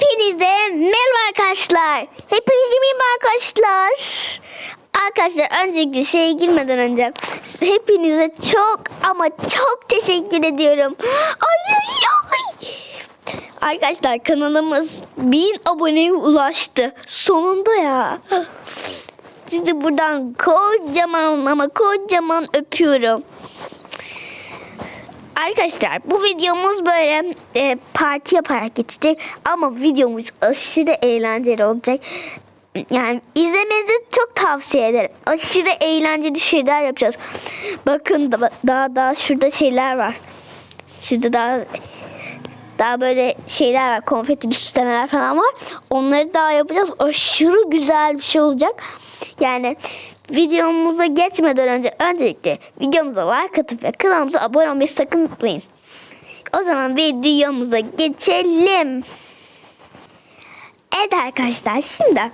Hepinize merhaba arkadaşlar. Hepinize merhaba arkadaşlar. Arkadaşlar öncelikle şeye girmeden önce hepinize çok ama çok teşekkür ediyorum. Ay ay ay. Arkadaşlar kanalımız 1000 aboneye ulaştı. Sonunda ya. Sizi buradan kocaman ama kocaman öpüyorum. Arkadaşlar bu videomuz böyle e, parti yaparak geçecek ama videomuz aşırı eğlenceli olacak. Yani izlemenizi çok tavsiye ederim. Aşırı eğlenceli şeyler yapacağız. Bakın da, daha daha şurada şeyler var. Şurada daha daha böyle şeyler var. Konfeti süslemeler falan var. Onları daha yapacağız. Aşırı güzel bir şey olacak. Yani videomuza geçmeden önce öncelikle videomuza like atıp ve kanalımıza abone olmayı sakın unutmayın. O zaman videomuza geçelim. Evet arkadaşlar şimdi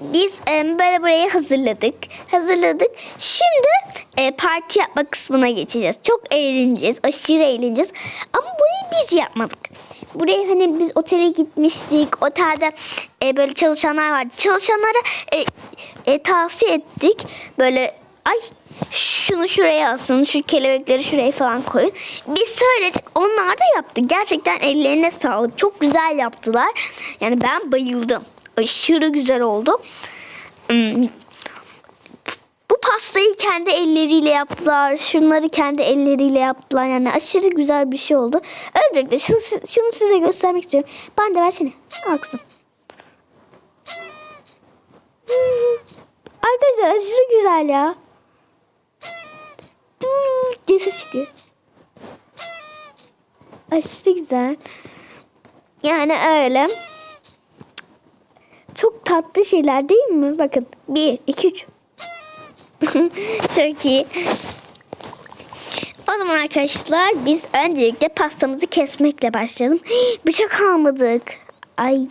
biz e, böyle burayı hazırladık. Hazırladık. Şimdi e, parti yapma kısmına geçeceğiz. Çok eğleneceğiz. Aşırı eğleneceğiz. Ama biz yapmadık. Buraya hani biz otele gitmiştik. Otelde e, böyle çalışanlar vardı. Çalışanlara e, e, tavsiye ettik. Böyle ay şunu şuraya asın, şu kelebekleri şuraya falan koyun. Biz söyledik, onlar da yaptı. Gerçekten ellerine sağlık. Çok güzel yaptılar. Yani ben bayıldım. Aşırı güzel oldu. Pastayı kendi elleriyle yaptılar. Şunları kendi elleriyle yaptılar. Yani aşırı güzel bir şey oldu. Öncelikle şunu, şunu size göstermek istiyorum. Ben de versene. Al kızım. Arkadaşlar aşırı güzel ya. Diye ses çıkıyor. Aşırı güzel. Yani öyle. Çok tatlı şeyler değil mi? Bakın. Bir, iki, üç. Çok iyi. O zaman arkadaşlar biz öncelikle pastamızı kesmekle başlayalım. Bıçak almadık. Ay.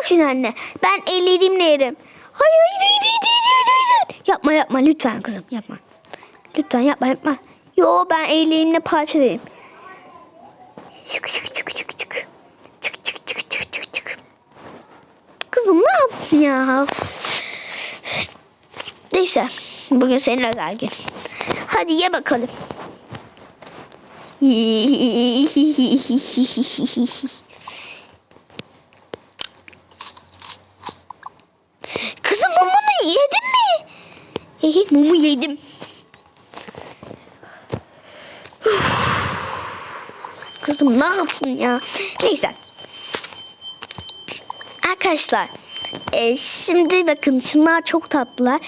Olsun anne. Ben ellerimle yerim. Hayır hayır hayır hayır hayır. hayır. Yapma yapma lütfen kızım yapma. Lütfen yapma yapma. Yo ben ellerimle parçalayayım. Çık çık çık çık çık. Çık çık çık çık çık çık. Kızım ne yaptın ya? Neyse. Bugün senin özel gün. Hadi ye bakalım. Kızım mumunu yedin mi? Hehe mumu yedim. Kızım ne yaptın ya? Neyse. Arkadaşlar e, şimdi bakın şunlar çok tatlılar.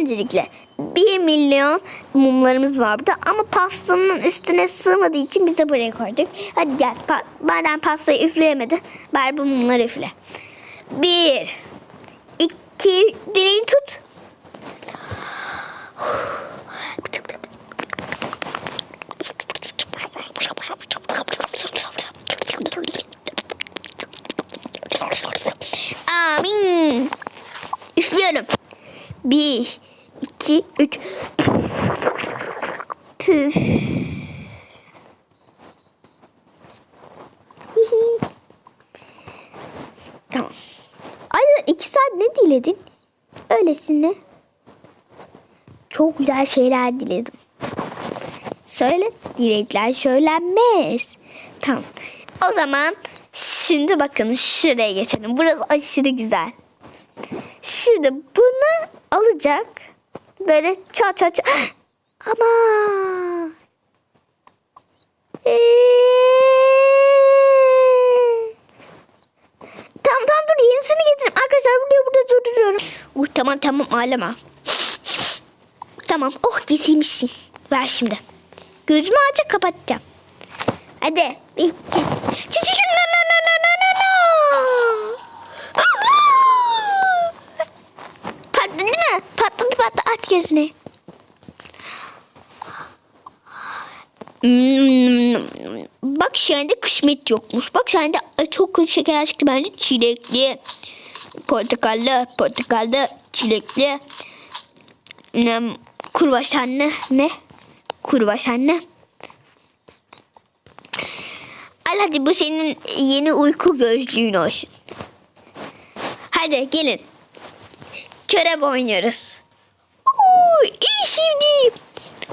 Öncelikle 1 milyon mumlarımız var burada ama pastanın üstüne sığmadığı için biz de buraya koyduk. Hadi gel. Pa madem pastayı üfleyemedi bari bu mumları üfle. 1 2 direğini tut. Amin. Üflüyorum. Bir, iki, üç. Püf. Hihi. tamam. Ay iki saat ne diledin? Öylesine. Çok güzel şeyler diledim. Söyle. Dilekler söylenmez. Tamam. O zaman şimdi bakın şuraya geçelim. Burası aşırı güzel. Şimdi bunu alacak. Böyle çat çat çat. Ama. Ee... Tamam tamam dur yenisini getireyim. Arkadaşlar burada burada duruyorum. Uh, tamam tamam ağlama. Tamam oh getirmişsin. Ver şimdi. Gözümü açıp kapatacağım. Hadi. Gözünü. Hmm, Bak anda kısmet yokmuş. Bak anda ay, çok kötü şeker çıktı bence. Çilekli, portakallı, portakallı, çilekli, ne, kurbaşanlı, ne? Kurbaşanlı. Al hadi bu senin yeni uyku gözlüğün olsun. Hadi gelin. Körebe oynuyoruz. Şimdi.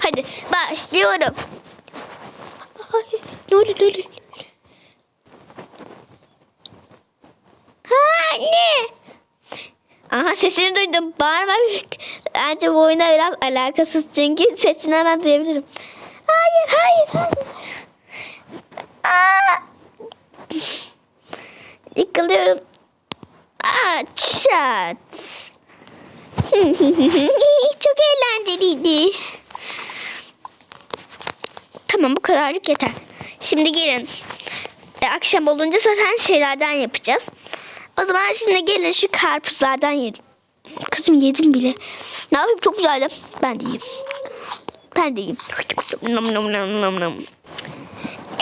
Hadi başlıyorum. Ay, ne oldu ne? Ha anne. Aha sesini duydum. Bağırmak bence bu oyuna biraz alakasız çünkü sesini hemen duyabilirim. Hayır hayır hayır. Aa! Yıkılıyorum. Aa, çat. Çok eğlenceliydi. Tamam bu kadarlık yeter. Şimdi gelin. E, akşam olunca zaten şeylerden yapacağız. O zaman şimdi gelin şu karpuzlardan yiyelim. Kızım yedim bile. Ne yapayım çok güzeldi. Ben de yiyeyim. Ben de yiyeyim. Nom nom nom nom nom.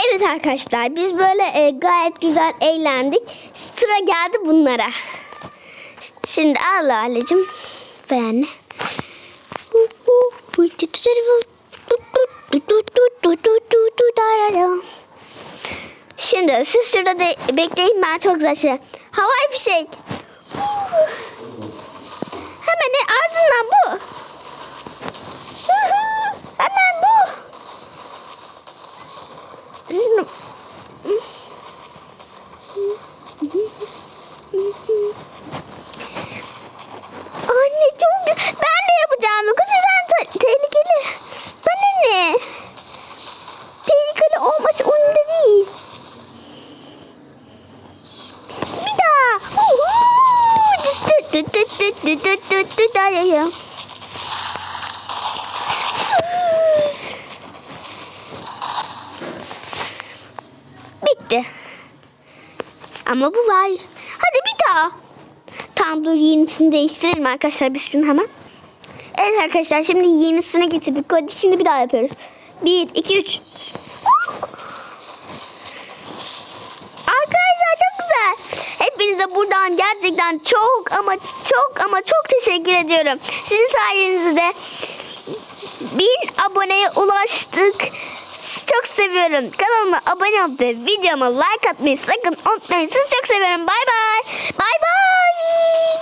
Evet arkadaşlar biz böyle e, gayet güzel eğlendik. Sıra geldi bunlara. Şimdi al Lale'cim ve anne. Şimdi siz şurada de bekleyin ben çok güzel şey. Havai fişek. Hemen ardından bu. Hemen bu. Şimdi Anne çok gü- ben de yapacağım. Kızım sen te- tehlikeli. Bana ne? Tehlikeli olması umurumda değil. Bir daha. Uhu! Düt düt düt düt düt düt düt düt ay, ay, ay. Bitti. Ama bu var. Hadi bir daha. Tamam dur yenisini değiştirelim arkadaşlar biz şunu hemen. Evet arkadaşlar şimdi yenisini getirdik. Hadi şimdi bir daha yapıyoruz. Bir, iki, üç. Arkadaşlar çok güzel. Hepinize buradan gerçekten çok ama çok ama çok teşekkür ediyorum. Sizin sayenizde bin aboneye ulaştık. Çok seviyorum. Kanalıma abone olup ve videoma like atmayı sakın unutmayın. Sizi çok seviyorum. Bay bay. Bay bay.